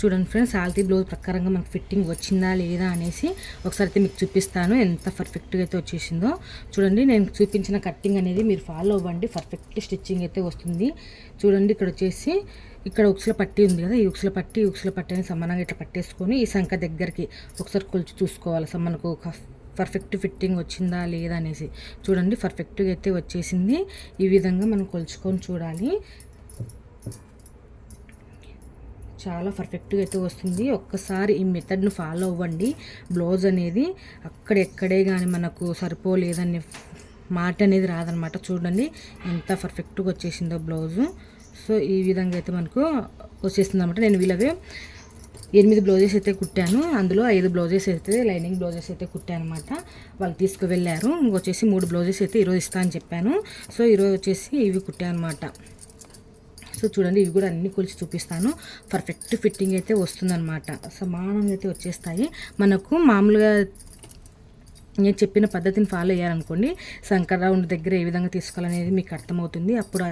చూడండి friends ఆల్తీ blouse ప్రకారంగా మనకు ఫిట్టింగ్ వచ్చిందా లేదా అనేసి ఒకసారి అయితే మీకు చూపిస్తాను. ఎంత పర్ఫెక్ట్గా అయితే వచ్చేసిందో చూడండి నేను చూపించిన కట్టింగ్ అనేది మీరు ఫాలో అవ్వండి. పర్ఫెక్ట్ స్టిచ్చింగ్ అయితే వస్తుంది. చూడండి ఇక్కడ వచ్చేసి ఇక్కడ ఉక్సుల పట్టి ఉంది కదా ఈ ఉక్సుల పట్టి ఉక్సుల పట్టి సమానంగా ఇట్లా పట్టేసుకొని ఈ సంఖ దగ్గరికి ఒకసారి కొలిచి చూసుకోవాలి. సో మనకు పర్ఫెక్ట్ ఫిట్టింగ్ వచ్చిందా లేదా అనేసి చూడండి పర్ఫెక్ట్గా అయితే వచ్చేసింది. ఈ విధంగా మనం కొలుచుకొని చూడాలి. చాలా పర్ఫెక్ట్గా అయితే వస్తుంది. ఒక్కసారి ఈ మెథడ్ను ఫాలో అవ్వండి. బ్లౌజ్ అనేది అక్కడెక్కడే కానీ మనకు సరిపోలేదని మాట అనేది రాదనమాట. చూడండి ఎంత పర్ఫెక్ట్గా వచ్చేసిందో బ్లౌజు సో ఈ విధంగా అయితే మనకు వచ్చేస్తుంది అనమాట నేను వీళ్ళవే ఎనిమిది బ్లౌజెస్ అయితే కుట్టాను. అందులో ఐదు బ్లౌజెస్ అయితే లైనింగ్ బ్లౌజెస్ అయితే కుట్టాను అనమాట వాళ్ళు తీసుకువెళ్ళారు. ఇంకొచ్చేసి మూడు బ్లౌజెస్ అయితే ఈరోజు ఇస్తా అని చెప్పాను. సో ఈరోజు వచ్చేసి ఇవి కుట్టాను అనమాట సో చూడండి ఇవి కూడా అన్ని కొలిచి చూపిస్తాను. పర్ఫెక్ట్ ఫిట్టింగ్ అయితే వస్తుందన్నమాట. సమానంగా అయితే వచ్చేస్తాయి. మనకు మామూలుగా నేను చెప్పిన పద్ధతిని ఫాలో అయ్యారనుకోండి శంకరౌండ్ దగ్గర ఏ విధంగా తీసుకోవాలనేది మీకు అర్థమవుతుంది. అప్పుడు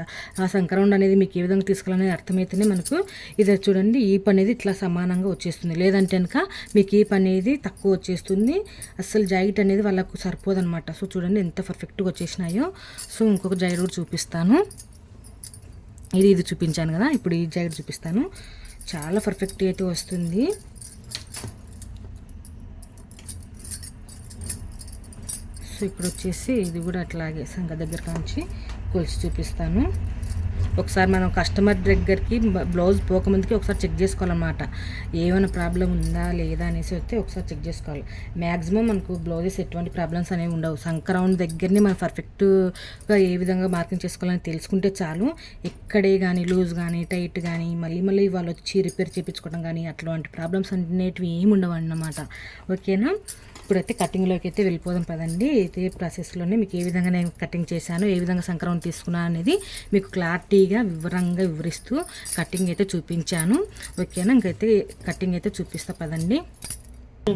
ఆ సంక్రౌండ్ అనేది మీకు ఏ విధంగా తీసుకోవాలనేది అర్థమైతేనే మనకు ఇది చూడండి ఈ పని అనేది ఇట్లా సమానంగా వచ్చేస్తుంది. లేదంటే కనుక మీకు ఈ పని అనేది తక్కువ వచ్చేస్తుంది. అసలు జాకెట్ అనేది వాళ్ళకు సరిపోదన్నమాట. సో చూడండి ఎంత పర్ఫెక్ట్గా వచ్చేసినాయో. సో ఇంకొక జాకెట్ కూడా చూపిస్తాను. ఇది ఇది చూపించాను కదా ఇప్పుడు ఈ జాకెట్ చూపిస్తాను. చాలా పర్ఫెక్ట్ అయితే వస్తుంది. సో ఇప్పుడు వచ్చేసి ఇది కూడా అట్లాగే సంఖ దగ్గర నుంచి కొలిసి చూపిస్తాను. ఒకసారి మనం కస్టమర్ దగ్గరికి బ్లౌజ్ పోకముందుకి ఒకసారి చెక్ చేసుకోవాలన్నమాట. ఏమైనా ప్రాబ్లం ఉందా లేదా అనేసి వస్తే ఒకసారి చెక్ చేసుకోవాలి. మ్యాక్సిమం మనకు బ్లౌజెస్ ఎటువంటి ప్రాబ్లమ్స్ అనేవి ఉండవు. సంక్రౌండ్ దగ్గరనే మనం పర్ఫెక్ట్గా ఏ విధంగా మార్కింగ్ చేసుకోవాలని తెలుసుకుంటే చాలు. ఎక్కడే కానీ లూజ్ కానీ టైట్ కానీ మళ్ళీ మళ్ళీ వాళ్ళు వచ్చి రిపేర్ చేయించుకోవడం కానీ అట్లాంటి ప్రాబ్లమ్స్ అనేటివి ఏమి ఉండవు అన్నమాట. ఓకేనా? ఇప్పుడైతే కటింగ్లోకి అయితే వెళ్ళిపోదాం పదండి. అయితే ప్రాసెస్లోనే మీకు ఏ విధంగా నేను కటింగ్ చేశాను ఏ విధంగా సంక్రమణ తీసుకున్నాను అనేది మీకు క్లారిటీ క్లారిటీగా వివరంగా వివరిస్తూ కటింగ్ అయితే చూపించాను. ఓకేనా? ఇంకైతే కటింగ్ అయితే చూపిస్తా పదండి.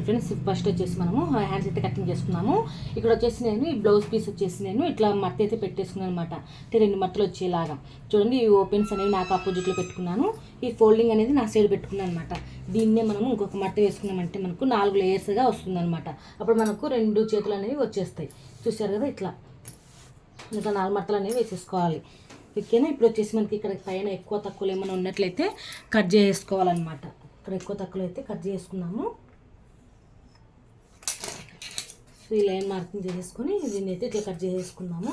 ఫ్రెండ్స్ ఫస్ట్ వచ్చేసి మనము హ్యాండ్స్ అయితే కటింగ్ చేసుకున్నాము. ఇక్కడ వచ్చేసి నేను ఈ బ్లౌజ్ పీస్ వచ్చేసి నేను ఇట్లా మట్టి అయితే పెట్టేసుకున్నాను అనమాట అంటే రెండు మట్టలు వచ్చేలాగా. చూడండి ఈ ఓపెన్స్ అనేవి నాకు ఆపోజిట్లో పెట్టుకున్నాను. ఈ ఫోల్డింగ్ అనేది నా సైడ్ పెట్టుకున్నాను అనమాట దీన్నే మనము ఇంకొక మట్ట వేసుకున్నామంటే మనకు నాలుగు లేయర్స్గా వస్తుందన్నమాట. అప్పుడు మనకు రెండు చేతులు అనేవి వచ్చేస్తాయి. చూసారు కదా ఇట్లా. ఇంకా నాలుగు మట్టలు అనేవి వేసేసుకోవాలి. ఓకేనా ఇప్పుడు వచ్చేసి మనకి ఇక్కడ పైన ఎక్కువ తక్కువలు ఏమైనా ఉన్నట్లయితే కట్ చేసుకోవాలన్నమాట ఇక్కడ ఎక్కువ తక్కువలు అయితే కట్ చేసుకున్నాము. సో ఈ లైన్ మార్కింగ్ చేసేసుకొని దీన్ని అయితే ఇట్లా కట్ చేసేసుకున్నాము.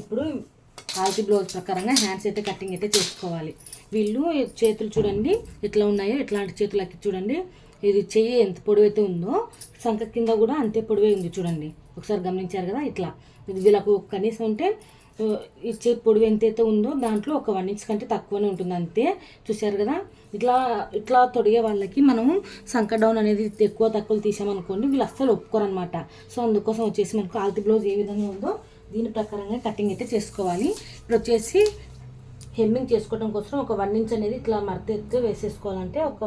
ఇప్పుడు ఆల్టీ బ్లౌజ్ ప్రకారంగా హ్యాండ్స్ అయితే కటింగ్ అయితే చేసుకోవాలి. వీళ్ళు చేతులు చూడండి ఎట్లా ఉన్నాయో ఎట్లాంటి చేతులకి చూడండి. ఇది చెయ్యి ఎంత పొడవైతే ఉందో సంఖ కింద కూడా అంతే పొడవే ఉంది చూడండి. ఒకసారి గమనించారు కదా ఇట్లా. ఇది వీళ్ళకు కనీసం ఉంటే ఇచ్చే పొడవు ఎంతైతే ఉందో దాంట్లో ఒక వన్ ఇంచ్ కంటే తక్కువనే ఉంటుంది అంతే. చూశారు కదా? ఇట్లా ఇట్లా తొడిగే వాళ్ళకి మనము సంక డౌన్ అనేది ఎక్కువ తక్కువ తీసామనుకోండి వీళ్ళు అస్సలు ఒప్పుకోరనమాట సో అందుకోసం వచ్చేసి మనకు ఆల్తి బ్లౌజ్ ఏ విధంగా ఉందో దీని ప్రకారంగా కటింగ్ అయితే చేసుకోవాలి. ఇప్పుడు వచ్చేసి హెమ్మింగ్ చేసుకోవడం కోసం ఒక వన్ ఇంచ్ అనేది ఇట్లా మడత వేసేసుకోవాలంటే ఒక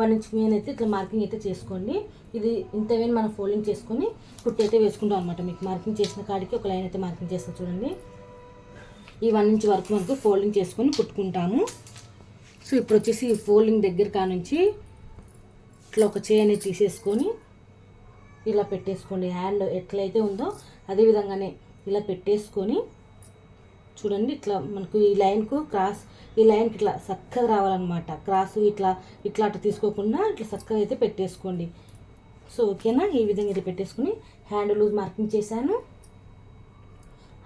వన్ ఇంచ్ మీద అయితే ఇట్లా మార్కింగ్ అయితే చేసుకోండి. ఇది ఇంత వేని మనం ఫోల్డింగ్ చేసుకొని కుట్టి అయితే వేసుకుంటాం అనమాట మీకు మార్కింగ్ చేసిన కాడికి ఒక లైన్ అయితే మార్కింగ్ చేస్తాం చూడండి. ఈ వన్ ఇంచ్ వరకు మనకు ఫోల్డింగ్ చేసుకొని కుట్టుకుంటాము. సో ఇప్పుడు వచ్చేసి ఈ ఫోల్డింగ్ దగ్గర కానుంచి ఇట్లా ఒక చేయి అనేది తీసేసుకొని ఇలా పెట్టేసుకోండి. హ్యాండ్ ఎట్లయితే ఉందో అదే విధంగానే ఇలా పెట్టేసుకొని చూడండి ఇట్లా మనకు ఈ లైన్కు క్రాస్ ఈ లైన్కి ఇట్లా చక్కగా రావాలన్నమాట. క్రాస్ ఇట్లా ఇట్లా అట్లా తీసుకోకుండా ఇట్లా చక్కగా అయితే పెట్టేసుకోండి. సో ఓకేనా ఈ విధంగా అయితే పెట్టేసుకుని హ్యాండ్ లూజ్ మార్కింగ్ చేశాను.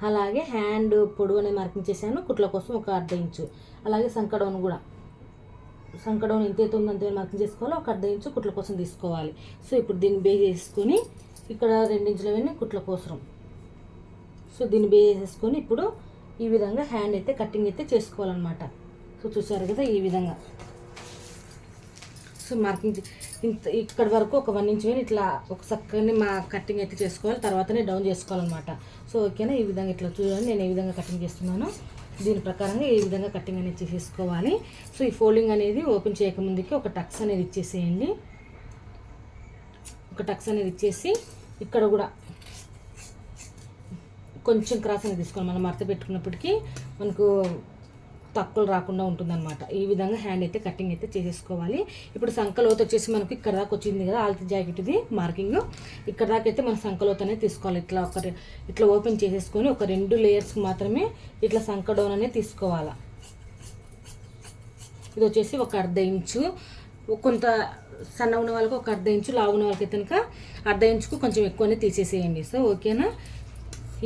అలాగే హ్యాండ్ పొడవు అనేది మార్కింగ్ చేశాను. కుట్ల కోసం ఒక అర్ధ ఇంచు. అలాగే సంకడౌన్ కూడా. సంకడౌన్ ఎంత అయితే ఉందో అంతే మార్కింగ్ చేసుకోవాలి. ఒక అర్ధ ఇంచు కుట్ల కోసం తీసుకోవాలి. సో ఇప్పుడు దీన్ని బే చేసుకొని ఇక్కడ రెండించుల అవన్నీ కుట్ల కోసం. సో దీన్ని బే చేసేసుకొని ఇప్పుడు ఈ విధంగా హ్యాండ్ అయితే కటింగ్ అయితే చేసుకోవాలన్నమాట. సో చూసారు కదా ఈ విధంగా. సో మార్కింగ్ ఇంత ఇక్కడ వరకు ఒక వన్ ఇంచ్ ఇట్లా ఒక చక్కని మా కటింగ్ అయితే చేసుకోవాలి. తర్వాతనే డౌన్ చేసుకోవాలన్నమాట. సో ఓకేనా ఈ విధంగా ఇట్లా చూడండి. నేను ఏ విధంగా కటింగ్ చేస్తున్నాను. దీని ప్రకారంగా ఈ విధంగా కటింగ్ అనేది చేసేసుకోవాలి. సో ఈ ఫోల్డింగ్ అనేది ఓపెన్ చేయకముందుకి ఒక టక్స్ అనేది ఇచ్చేసేయండి. ఒక టక్స్ అనేది ఇచ్చేసి ఇక్కడ కూడా కొంచెం క్రాస్ అనేది తీసుకోవాలి. మనం మడత పెట్టుకున్నప్పటికీ మనకు తక్కువలు రాకుండా ఉంటుందన్నమాట. ఈ విధంగా హ్యాండ్ అయితే కటింగ్ అయితే చేసేసుకోవాలి. ఇప్పుడు సంకలోత వచ్చేసి మనకి ఇక్కడ దాకా వచ్చింది కదా ఆల్తి జాకెట్ది మార్కింగ్. ఇక్కడ దాకా అయితే మన సంకలోత అనేది తీసుకోవాలి. ఇట్లా ఒక ఇట్లా ఓపెన్ చేసేసుకొని ఒక రెండు లేయర్స్కి మాత్రమే ఇట్లా సంక డౌన్ అనేది తీసుకోవాలి. ఇది వచ్చేసి ఒక అర్ధ ఇంచు. కొంత సన్న ఉన్న వాళ్ళకి ఒక అర్ధ ఇంచు లావు ఉన్న వాళ్ళకి కనుక అర్ధ ఇంచుకు కొంచెం ఎక్కువనే తీసేసేయండి. సో ఓకేనా?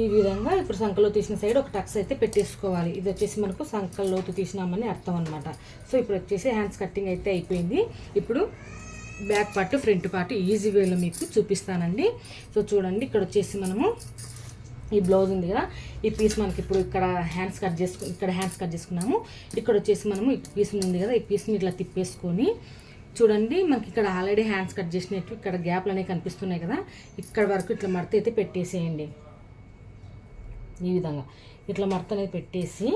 ఈ విధంగా ఇప్పుడు సంకలో తీసిన సైడ్ ఒక టక్స్ అయితే పెట్టేసుకోవాలి. ఇది వచ్చేసి మనకు సంకల్లోతు తీసినామని అర్థం అనమాట సో ఇప్పుడు వచ్చేసి హ్యాండ్స్ కటింగ్ అయితే అయిపోయింది. ఇప్పుడు back part front part easy వేలో మీకు చూపిస్తానండి. సో చూడండి ఇక్కడ వచ్చేసి మనము ఈ బ్లౌజ్ ఉంది కదా ఈ పీస్ మనకి ఇప్పుడు ఇక్కడ హ్యాండ్స్ కట్ చేసుకు ఇక్కడ హ్యాండ్స్ కట్ చేసుకున్నాము. ఇక్కడ వచ్చేసి మనము ఈ పీస్ ఉంది కదా ఈ పీస్ని ఇట్లా తిప్పేసుకొని చూడండి మనకి ఇక్కడ ఆల్రెడీ హ్యాండ్స్ కట్ చేసినట్టు ఇక్కడ గ్యాప్లు అనేవి కనిపిస్తున్నాయి కదా ఇక్కడ వరకు ఇట్లా మడత అయితే పెట్టేసేయండి. ఈ విధంగా. ఇట్లా మడత అనేది పెట్టేసి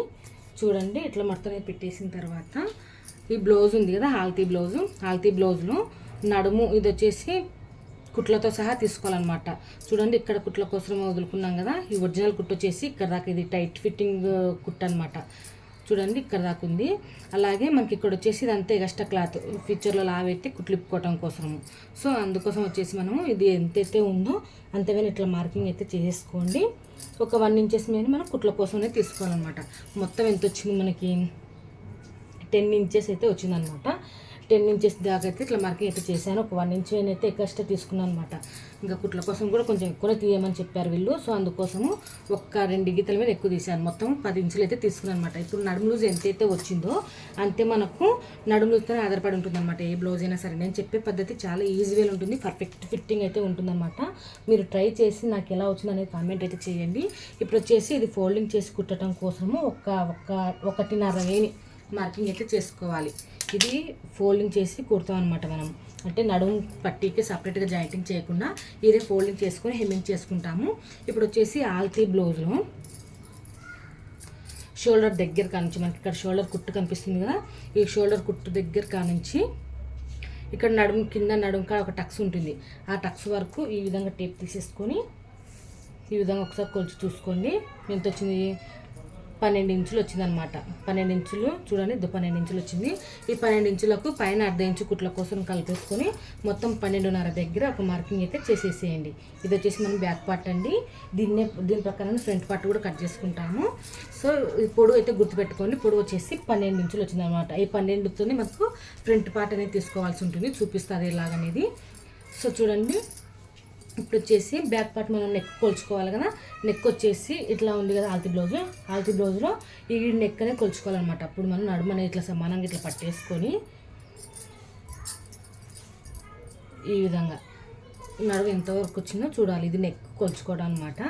చూడండి ఇట్లా మడత అనేది పెట్టేసిన తర్వాత ఈ బ్లౌజ్ ఉంది కదా హాల్తీ బ్లౌజు. హాల్తీ బ్లౌజ్లో నడుము ఇది వచ్చేసి కుట్లతో సహా తీసుకోవాలన్నమాట. చూడండి ఇక్కడ కుట్ల కోసం వదులుకున్నాం కదా ఈ ఒరిజినల్ కుట్టు వచ్చేసి ఇక్కడ దాకా ఇది టైట్ ఫిట్టింగ్ కుట్టు అనమాట చూడండి ఇక్కడ దాకా ఉంది. అలాగే మనకి ఇక్కడ వచ్చేసి ఇది అంతే ఎక్స్ట్రా క్లాత్ ఫ్యూచర్లో లావైతే కుట్లిప్పుకోవటం కోసము. సో అందుకోసం వచ్చేసి మనము ఇది ఎంతైతే ఉందో అంతేగాని ఇట్లా మార్కింగ్ అయితే చేసేసుకోండి ఒక వన్ ఇంచెస్ మీద మనం కుట్ల కోసమే తీసుకోవాలన్నమాట. మొత్తం ఎంత వచ్చింది మనకి? టెన్ ఇంచెస్ అయితే వచ్చిందనమాట టెన్ ఇంచెస్ దాకా అయితే ఇట్లా మార్కింగ్ అయితే చేశాను. ఒక వన్ ఇంచ్ అయితే ఎక్స్ట్రా తీసుకున్నాను అనమాట ఇంకా కుట్ల కోసం కూడా కొంచెం ఎక్కువ తీయమని చెప్పారు వీళ్ళు. సో అందుకోసము ఒక్క రెండు గీతల మీద ఎక్కువ తీశాను. మొత్తం పది ఇంచులు అయితే తీసుకున్నాను అనమాట ఇప్పుడు నడుము లూజ్ ఎంతైతే వచ్చిందో అంతే మనకు నడుము లూజ్తోనే ఆధారపడి ఉంటుందన్నమాట. ఏ బ్లౌజ్ అయినా సరే. నేను చెప్పే పద్ధతి చాలా ఈజీగా ఉంటుంది. పర్ఫెక్ట్ ఫిట్టింగ్ అయితే ఉంటుందన్నమాట. మీరు ట్రై చేసి నాకు ఎలా వచ్చింది అనేది కామెంట్ అయితే చేయండి. ఇప్పుడు వచ్చేసి ఇది ఫోల్డింగ్ చేసి కుట్టడం కోసము ఒక ఒక ఒకటిన్నర వేని మార్కింగ్ అయితే చేసుకోవాలి. ఇది ఫోల్డింగ్ చేసి కుడతాం అనమాట మనం. అంటే నడుము పట్టీకి సపరేట్గా జాయింటింగ్ చేయకుండా ఇదే ఫోల్డింగ్ చేసుకొని హెమ్మింగ్ చేసుకుంటాము. ఇప్పుడు వచ్చేసి ఆల్తీ బ్లౌజ్లో. షోల్డర్ దగ్గర కానుంచి మనకి ఇక్కడ షోల్డర్ కుట్టు కనిపిస్తుంది కదా ఈ షోల్డర్ కుట్టు దగ్గర కానించి ఇక్కడ నడుము కింద నడుము కాడ ఒక టక్స్ ఉంటుంది. ఆ టక్స్ వరకు ఈ విధంగా టేప్ తీసేసుకొని ఈ విధంగా ఒకసారి కొలిచి చూసుకోండి. ఎంత వచ్చింది? పన్నెండు ఇంచులు వచ్చిందనమాట పన్నెండు ఇంచులు చూడండి ఇది పన్నెండు ఇంచులు వచ్చింది. ఈ పన్నెండు ఇంచులకు పైన అర్ధ ఇంచు కుట్ల కోసం కలిపేసుకొని మొత్తం పన్నెండున్నర దగ్గర ఒక మార్కింగ్ అయితే చేసేసేయండి. ఇది వచ్చేసి మనం బ్యాక్ పార్ట్ అండి. దీన్నే దీని ప్రకారం ఫ్రంట్ పార్ట్ కూడా కట్ చేసుకుంటాము. సో ఈ పొడవు అయితే గుర్తుపెట్టుకోండి. పొడవు వచ్చేసి పన్నెండు ఇంచులు వచ్చిందనమాట ఈ పన్నెండుతోనే మనకు ఫ్రంట్ పార్ట్ అనేది తీసుకోవాల్సి ఉంటుంది. చూపిస్తుంది ఎలాగనేది. సో చూడండి. ఇప్పుడు వచ్చేసి బ్యాక్ పార్ట్ మనం నెక్ కొలుచుకోవాలి కదా? నెక్ వచ్చేసి ఇట్లా ఉంది కదా ఆల్తీ బ్లౌజ్? ఆల్తీ బ్లౌజ్లో ఈ నెక్ అనేది కొలుచుకోవాలన్నమాట. అప్పుడు మనం నడుమనే ఇట్లా సమానంగా ఇట్లా పట్టేసుకొని ఈ విధంగా నడుము ఎంతవరకు వచ్చిందో చూడాలి. ఇది నెక్ కొలుచుకోవడం అనమాట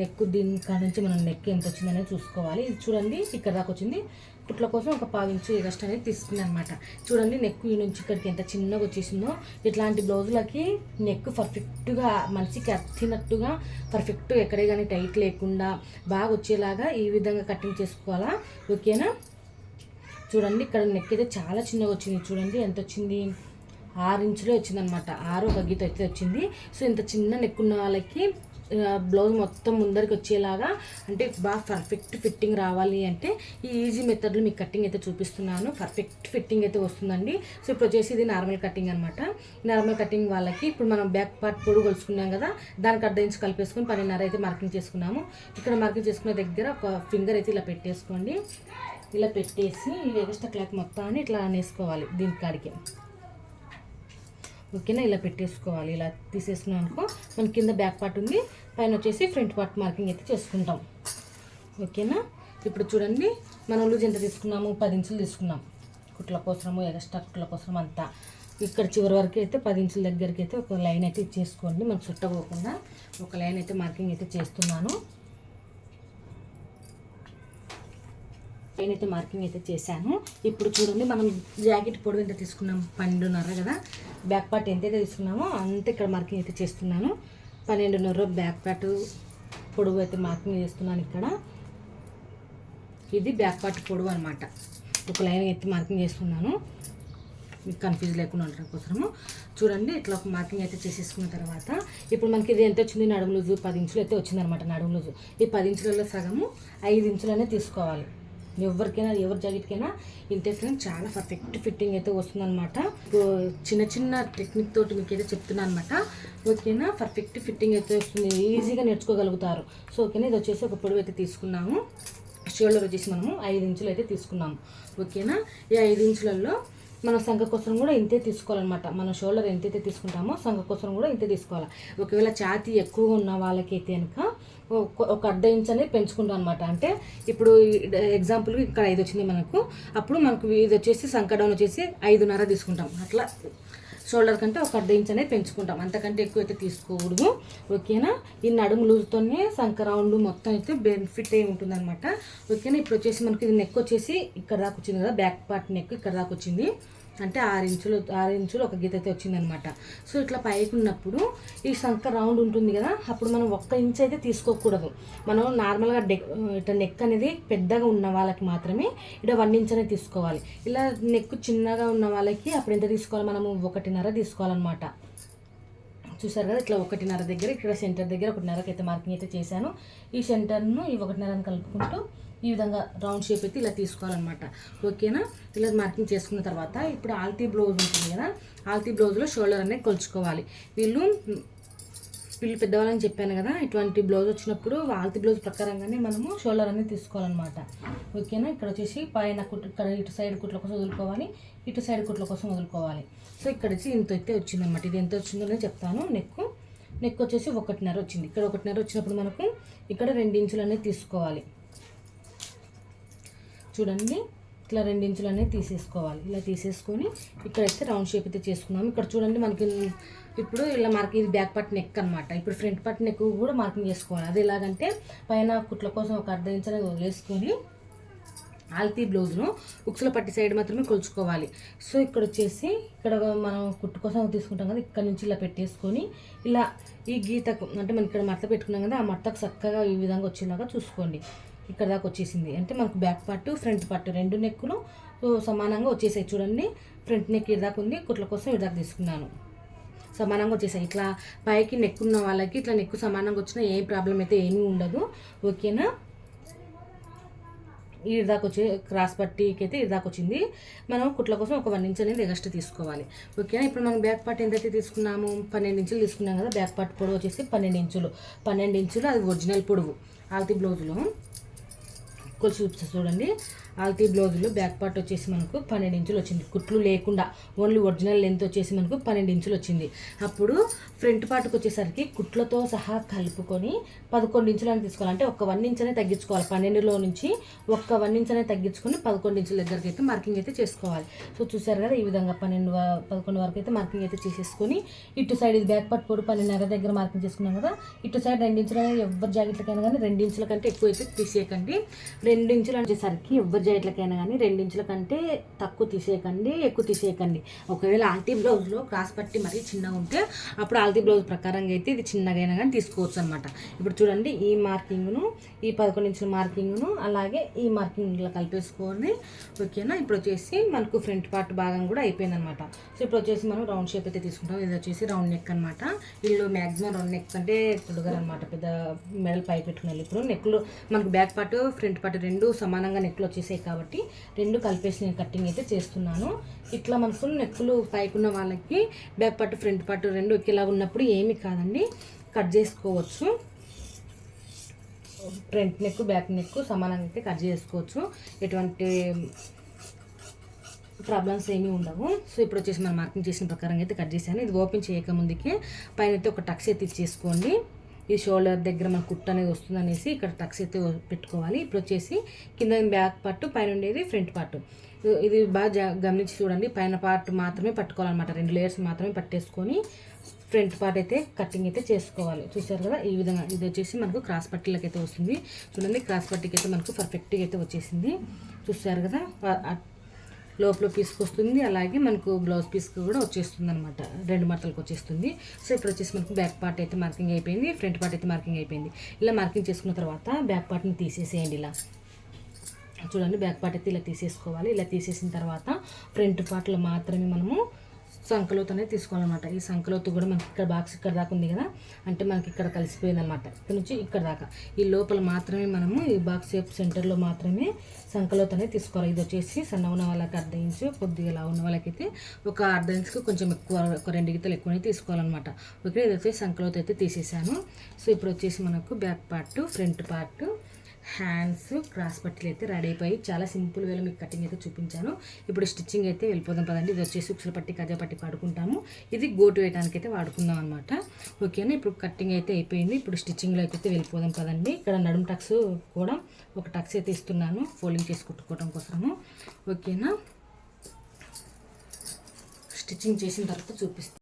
నెక్ దీని కాడ నుంచి మనం నెక్ ఎంత వచ్చిందనేది చూసుకోవాలి. ఇది చూడండి ఇక్కడ దాకా వచ్చింది. కుట్ల కోసం ఒక పావు ఇంచు ఎగస్ట్ అనేది తీసుకుంది అనమాట చూడండి నెక్ ఈ నుంచి ఇక్కడికి ఎంత చిన్నగా వచ్చేసిందో. ఇట్లాంటి బ్లౌజులకి నెక్ పర్ఫెక్ట్గా మనిషికి అత్తినట్టుగా పర్ఫెక్ట్గా ఎక్కడే కానీ టైట్ లేకుండా బాగా వచ్చేలాగా ఈ విధంగా కటింగ్ చేసుకోవాలా? ఓకేనా చూడండి ఇక్కడ నెక్ అయితే చాలా చిన్నగా వచ్చింది. చూడండి ఎంత వచ్చింది? ఆరు ఇంచులే వచ్చిందనమాట. ఆరు ఒక గీత అయితే వచ్చింది. సో ఇంత చిన్న నెక్ ఉన్న వాళ్ళకి బ్లౌజ్ మొత్తం ముందరికి వచ్చేలాగా అంటే బాగా పర్ఫెక్ట్ ఫిట్టింగ్ రావాలి అంటే ఈ ఈజీ మెథడ్లో మీకు కటింగ్ అయితే చూపిస్తున్నాను. పర్ఫెక్ట్ ఫిట్టింగ్ అయితే వస్తుందండి. సో ఇప్పుడు వచ్చేసి ఇది నార్మల్ కటింగ్ అనమాట నార్మల్ కటింగ్ వాళ్ళకి ఇప్పుడు మనం బ్యాక్ పార్ట్ పొడుగు కొలుచుకున్నాం కదా దానికి అర్ధ ఇంచు కలిపేసుకొని పన్నెండున్నర అయితే మార్కింగ్ చేసుకున్నాము. ఇక్కడ మార్కింగ్ చేసుకున్న దగ్గర ఒక ఫింగర్ అయితే ఇలా పెట్టేసుకోండి. ఇలా పెట్టేసి ఈ ఎక్స్ట్రా క్లాత్ మొత్తాన్ని ఇట్లా అనేసుకోవాలి దీని కాడికి. ఓకేనా ఇలా పెట్టేసుకోవాలి. ఇలా తీసేసుకున్నాం అనుకో మన కింద బ్యాక్ పార్ట్ ఉంది. పైన వచ్చేసి ఫ్రంట్ పార్ట్ మార్కింగ్ అయితే చేసుకుంటాం. ఓకేనా ఇప్పుడు చూడండి మనం లూజ్ ఎంత తీసుకున్నాము? పది ఇంచులు తీసుకున్నాం. కుట్ల కోసము ఎక్స్ట్రా కుట్ల కోసం అంతా. ఇక్కడ చివరి వరకు అయితే పది ఇంచుల దగ్గరికి అయితే ఒక లైన్ అయితే ఇచ్చేసుకోండి మనం చుట్టపోకుండా ఒక లైన్ అయితే మార్కింగ్ అయితే చేస్తున్నాను. నేనైతే మార్కింగ్ అయితే చేశాను. ఇప్పుడు చూడండి మనం జాకెట్ పొడవు ఎంత తీసుకున్నాం? పన్నెండున్నర కదా? బ్యాక్ పార్ట్ ఎంతైతే తీసుకున్నామో అంత ఇక్కడ మార్కింగ్ అయితే చేస్తున్నాను. పన్నెండున్నర బ్యాక్ పార్ట్ పొడవు అయితే మార్కింగ్ చేస్తున్నాను ఇక్కడ. ఇది బ్యాక్ పార్ట్ పొడవు అనమాట ఒక లైన్ ఎత్తి మార్కింగ్ చేస్తున్నాను. మీకు కన్ఫ్యూజ్ లేకుండా ఉండడం కోసము. చూడండి ఇట్లా ఒక మార్కింగ్ అయితే చేసేసుకున్న తర్వాత ఇప్పుడు మనకి ఇది ఎంత వచ్చింది? నడుము లూజు పది ఇంచులు అయితే వచ్చిందనమాట నడుము లూజు. ఈ పది ఇంచులలో సగము ఐదు ఇంచులనే తీసుకోవాలి. ఎవరికైనా ఎవరి జాకెట్కైనా ఇంతే ఫ్రెండ్ చాలా పర్ఫెక్ట్ ఫిట్టింగ్ అయితే వస్తుందన్నమాట. చిన్న చిన్న టెక్నిక్ తోటి మీకు అయితే చెప్తున్నాను అనమాట ఓకేనా? పర్ఫెక్ట్ ఫిట్టింగ్ అయితే వస్తుంది. ఈజీగా నేర్చుకోగలుగుతారు. సో ఓకేనా? ఇది వచ్చేసి ఒక పొడవు అయితే తీసుకున్నాము. షోల్డర్ వచ్చేసి మనము ఐదు ఇంచులు అయితే తీసుకున్నాము. ఓకేనా? ఈ ఐదు ఇంచులలో మన సంఘ కోసం కూడా ఇంతే తీసుకోవాలన్నమాట. మన షోల్డర్ ఎంతైతే తీసుకుంటామో సంఘ కోసం కూడా ఇంతే తీసుకోవాలి. ఒకవేళ ఛాతీ ఎక్కువగా ఉన్న వాళ్ళకైతే కనుక ఒక- ఒక అర్ధ ఇంచ్ అనేది పెంచుకుంటాం అనమాట అంటే ఇప్పుడు ఎగ్జాంపుల్ ఇక్కడ ఐదు వచ్చింది మనకు. అప్పుడు మనకు ఇది వచ్చేసి సంఖ డౌన్ వచ్చేసి ఐదున్నర తీసుకుంటాం. అట్లా షోల్డర్ కంటే ఒక అర్ధ ఇంచ్ అనేది పెంచుకుంటాం. అంతకంటే ఎక్కువ అయితే తీసుకోకూడదు. ఓకేనా? ఈ నడుము లూజుతోనే సంఖ రౌండ్ మొత్తం అయితే బెనిఫిట్ అయి ఉంటుంది అనమాట ఓకేనా? ఇప్పుడు వచ్చేసి మనకి ఇది నెక్ వచ్చేసి ఇక్కడ దాకా వచ్చింది కదా బ్యాక్ పార్ట్ నెక్ ఇక్కడ దాకా వచ్చింది. అంటే ఆరు ఇంచులు ఆరు ఇంచులు ఒక గీత అయితే వచ్చిందనమాట. సో ఇట్లా పైకి ఉన్నప్పుడు ఈ సంఖ రౌండ్ ఉంటుంది కదా అప్పుడు మనం ఒక్క ఇంచ్ అయితే తీసుకోకూడదు. మనం నార్మల్గా డెక్ ఇట్లా నెక్ అనేది పెద్దగా ఉన్న వాళ్ళకి మాత్రమే ఇట్లా వన్ ఇంచ్ అనేది తీసుకోవాలి. ఇలా నెక్ చిన్నగా ఉన్న వాళ్ళకి అప్పుడు ఎంత తీసుకోవాలి? మనము ఒకటిన్నర తీసుకోవాలన్నమాట. చూసారు కదా ఇట్లా ఒకటిన్నర దగ్గర ఇక్కడ సెంటర్ దగ్గర ఒకటిన్నరకి అయితే మార్కింగ్ అయితే చేశాను. ఈ సెంటర్ను ఈ ఒకటిన్నరని కలుపుకుంటూ ఈ విధంగా రౌండ్ షేప్ అయితే ఇలా తీసుకోవాలన్నమాట. ఓకేనా ఇలా మార్కింగ్ చేసుకున్న తర్వాత ఇప్పుడు ఆల్తీ బ్లౌజ్ ఉంటుంది కదా ఆల్తీ బ్లౌజ్లో షోల్డర్ అనేది కొలుచుకోవాలి. వీళ్ళు వీళ్ళు పెద్దవాళ్ళని చెప్పాను కదా ఇటువంటి బ్లౌజ్ వచ్చినప్పుడు ఆల్తీ బ్లౌజ్ ప్రకారంగానే మనము షోల్డర్ అనేది తీసుకోవాలన్నమాట. ఓకేనా? ఇక్కడ వచ్చేసి పైన కుట్లు ఇక్కడ ఇటు సైడ్ కుట్ల కోసం వదులుకోవాలి ఇటు సైడ్ కుట్ల కోసం వదులుకోవాలి. సో ఇక్కడ వచ్చి ఇంత అయితే వచ్చిందన్నమాట. ఇది ఎంత వచ్చిందో నేను చెప్తాను. నెక్ నెక్ వచ్చేసి ఒకటిన్నర వచ్చింది. ఇక్కడ ఒకటిన్నర వచ్చినప్పుడు మనకు ఇక్కడ రెండు ఇంచులు అనేది తీసుకోవాలి. చూడండి ఇట్లా రెండు ఇంచులు అనేది తీసేసుకోవాలి. ఇలా తీసేసుకొని ఇక్కడైతే రౌండ్ షేప్ అయితే చేసుకున్నాము. ఇక్కడ చూడండి మనకి ఇప్పుడు ఇలా మార్కింగ్ ఇది బ్యాక్ పార్ట్ నెక్ అనమాట ఇప్పుడు ఫ్రంట్ పార్ట్ నెక్ కూడా మార్కింగ్ చేసుకోవాలి. అది ఎలాగంటే పైన కుట్ల కోసం ఒక అర్ధ ఇంచు అనేది వదిలేసుకొని ఆల్తీ బ్లౌజ్ను ఉక్సుల పట్టి సైడ్ మాత్రమే కొలుచుకోవాలి. సో ఇక్కడ వచ్చేసి ఇక్కడ మనం కుట్టు కోసం తీసుకుంటాం కదా ఇక్కడ నుంచి ఇలా పెట్టేసుకొని ఇలా ఈ గీతకు అంటే మనం ఇక్కడ మడత పెట్టుకున్నాం కదా ఆ మడతకు చక్కగా ఈ విధంగా వచ్చేలాగా చూసుకోండి. ఇక్కడ దాకా వచ్చేసింది. అంటే మనకు బ్యాక్ పార్ట్ ఫ్రంట్ పార్ట్ రెండు నెక్కులు సమానంగా వచ్చేసాయి. చూడండి ఫ్రంట్ నెక్ ఇదాకా ఉంది కుట్ల కోసం ఇదాకా తీసుకున్నాను. సమానంగా వచ్చేసాయి. ఇట్లా పైకి నెక్కున్న వాళ్ళకి ఇట్లా నెక్కు సమానంగా వచ్చినా ఏ ప్రాబ్లం అయితే ఏమీ ఉండదు. ఓకేనా? ఈ దాకా వచ్చి క్రాస్ పట్టీకి అయితే దాకా వచ్చింది. మనం కుట్ల కోసం ఒక వన్ ఇంచ్ అనేది ఎగస్ట్ తీసుకోవాలి. ఓకేనా? ఇప్పుడు మనం బ్యాక్ పార్ట్ ఎంతైతే తీసుకున్నాము? పన్నెండు ఇంచులు తీసుకున్నాం కదా బ్యాక్ పార్ట్ పొడవు వచ్చేసి పన్నెండు ఇంచులు పన్నెండు ఇంచులు అది ఒరిజినల్ పొడవు. ఆల్తీ బ్లౌజ్లో కొలిసి చూపిస్తా చూడండి. ఆల్తీ బ్లౌజ్లో బ్యాక్ పార్ట్ వచ్చేసి మనకు పన్నెండు ఇంచులు వచ్చింది. కుట్లు లేకుండా ఓన్లీ ఒరిజినల్ లెంత్ వచ్చేసి మనకు పన్నెండు ఇంచులు వచ్చింది. అప్పుడు ఫ్రంట్ పార్ట్కి వచ్చేసరికి కుట్లతో సహా కలుపుకొని పదకొండు ఇంచులని తీసుకోవాలంటే ఒక వన్ ఇంచ్ అనే తగ్గించుకోవాలి. పన్నెండులో నుంచి ఒక్క వన్ ఇంచ్ అనే తగ్గించుకొని పదకొండు ఇంచుల దగ్గరికి అయితే మార్కింగ్ అయితే చేసుకోవాలి. సో చూసారు కదా ఈ విధంగా పన్నెండు పదకొండు వరకు అయితే మార్కింగ్ అయితే చేసేసుకొని ఇటు సైడ్ ఇది బ్యాక్ పార్ట్ పొడి పన్నెండున్నర దగ్గర మార్కింగ్ చేసుకున్నాం కదా ఇటు సైడ్ రెండు ఇంచులు ఎవరి జాకెట్లకైనా కానీ రెండు ఇంచుల కంటే ఎక్కువ అయితే తీసేయకండి. రెండు ఇంచులు వచ్చేసరికి ఎవరి జాకెట్లకైనా కానీ రెండించుల కంటే తక్కువ తీసేయకండి ఎక్కువ తీసేయకండి. ఒకవేళ ఆల్తీ బ్లౌజ్లో క్రాస్ పట్టి మరీ చిన్నగా ఉంటే అప్పుడు ఆల్తీ బ్లౌజ్ ప్రకారంగా అయితే ఇది చిన్నగైనా కానీ తీసుకోవచ్చు అనమాట ఇప్పుడు చూడండి ఈ మార్కింగ్ను ఈ పదకొండు ఇంచుల మార్కింగ్ను అలాగే ఈ మార్కింగ్ కలిపేసుకొని ఓకేనా? ఇప్పుడు వచ్చేసి మనకు ఫ్రంట్ పార్ట్ భాగం కూడా అయిపోయింది అనమాట సో ఇప్పుడు వచ్చేసి మనం రౌండ్ షేప్ అయితే తీసుకుంటాం. ఇది వచ్చేసి రౌండ్ నెక్ అనమాట వీళ్ళు మ్యాక్సిమం రౌండ్ నెక్ అంటే పొడుగరు అనమాట పెద్ద మెడల్ పై పెట్టుకున్నారు ఇప్పుడు నెక్లు మనకు బ్యాక్ పార్ట్ ఫ్రంట్ పార్ట్ రెండు సమానంగా నెక్లు పీసే కాబట్టి రెండు కలిపేసి నేను కటింగ్ అయితే చేస్తున్నాను. ఇట్లా మనకు నెక్కులు పైకున్న వాళ్ళకి బ్యాక్ పట్టు ఫ్రంట్ పట్టు రెండు ఒకేలా ఉన్నప్పుడు ఏమీ కాదండి. కట్ చేసుకోవచ్చు. ఫ్రంట్ నెక్ బ్యాక్ నెక్ సమానంగా అయితే కట్ చేసుకోవచ్చు. ఎటువంటి ప్రాబ్లమ్స్ ఏమీ ఉండవు. సో ఇప్పుడు వచ్చేసి మనం మార్కింగ్ చేసిన ప్రకారంగా అయితే కట్ చేశాను. ఇది ఓపెన్ చేయక ముందుకి పైన అయితే ఒక టక్స్ అయితే ఇచ్చేసుకోండి. ఈ షోల్డర్ దగ్గర మన కుట్ట అనేది వస్తుంది అనేసి ఇక్కడ టక్స్ అయితే పెట్టుకోవాలి. ఇప్పుడు వచ్చేసి కింద బ్యాక్ పార్ట్ పైన ఉండేది ఫ్రంట్ పార్ట్. ఇది బాగా గమనించి చూడండి. పైన పార్ట్ మాత్రమే పట్టుకోవాలన్నమాట. రెండు లేయర్స్ మాత్రమే పట్టేసుకొని ఫ్రంట్ పార్ట్ అయితే కటింగ్ అయితే చేసుకోవాలి. చూసారు కదా? ఈ విధంగా ఇది వచ్చేసి మనకు క్రాస్ పట్టీలకి అయితే వస్తుంది. చూడండి క్రాస్ పట్టీకి అయితే మనకు పర్ఫెక్ట్గా అయితే వచ్చేసింది. చూసారు కదా? లోపల పీస్కి వస్తుంది అలాగే మనకు బ్లౌజ్ పీస్కి కూడా వచ్చేస్తుంది అనమాట రెండు మడతలకు వచ్చేస్తుంది. సో ఇప్పుడు వచ్చేసి మనకు బ్యాక్ పార్ట్ అయితే మార్కింగ్ అయిపోయింది. ఫ్రంట్ పార్ట్ అయితే మార్కింగ్ అయిపోయింది. ఇలా మార్కింగ్ చేసుకున్న తర్వాత బ్యాక్ పార్ట్ని తీసేసేయండి ఇలా. చూడండి బ్యాక్ పార్ట్ అయితే ఇలా తీసేసుకోవాలి. ఇలా తీసేసిన తర్వాత ఫ్రంట్ పార్ట్లో మాత్రమే మనము సంకలోతు అనేది తీసుకోవాలన్నమాట. ఈ సంకలోతు కూడా మనకి ఇక్కడ బాక్స్ ఇక్కడ దాకా ఉంది కదా? అంటే మనకి ఇక్కడ కలిసిపోయిందనమాట ఇక్కడ నుంచి ఇక్కడ దాకా. ఈ లోపల మాత్రమే మనము ఈ బాక్స్ యొక్క సెంటర్లో మాత్రమే సంకలోతు అనేది తీసుకోవాలి. ఇది వచ్చేసి సన్న ఉన్న వాళ్ళకి అర్ధ ఇంచు కొద్దిగా ఇలా ఉన్న వాళ్ళకైతే ఒక అర్ధ ఇంచుకి కొంచెం ఎక్కువ ఒక రెండు గీతలు ఎక్కువనే తీసుకోవాలన్నమాట. ఓకే ఇది వచ్చేసి సంకలోతు అయితే తీసేసాను. సో ఇప్పుడు వచ్చేసి మనకు back part front part hands cross పట్టీలు అయితే రెడీ అయిపోయి చాలా సింపుల్ వేలో మీకు కటింగ్ అయితే చూపించాను. ఇప్పుడు స్టిచ్చింగ్ అయితే వెళ్ళిపోదాం పదండి. ఇది వచ్చేసి ఉక్సల పట్టి కజా పట్టి వాడుకుంటాము ఇది గోటు వేయడానికి అయితే వాడుకుందాం అనమాట ఓకేనా? ఇప్పుడు కటింగ్ అయితే అయిపోయింది. ఇప్పుడు స్టిచ్చింగ్లో అయితే వెళ్ళిపోదాం పదండి. ఇక్కడ నడుము టక్స్ కూడా ఒక టక్స్ అయితే ఇస్తున్నాను ఫోల్డింగ్ చేసి కుట్టుకోవడం కోసము. ఓకేనా? స్టిచ్చింగ్ చేసిన తర్వాత చూపిస్తాను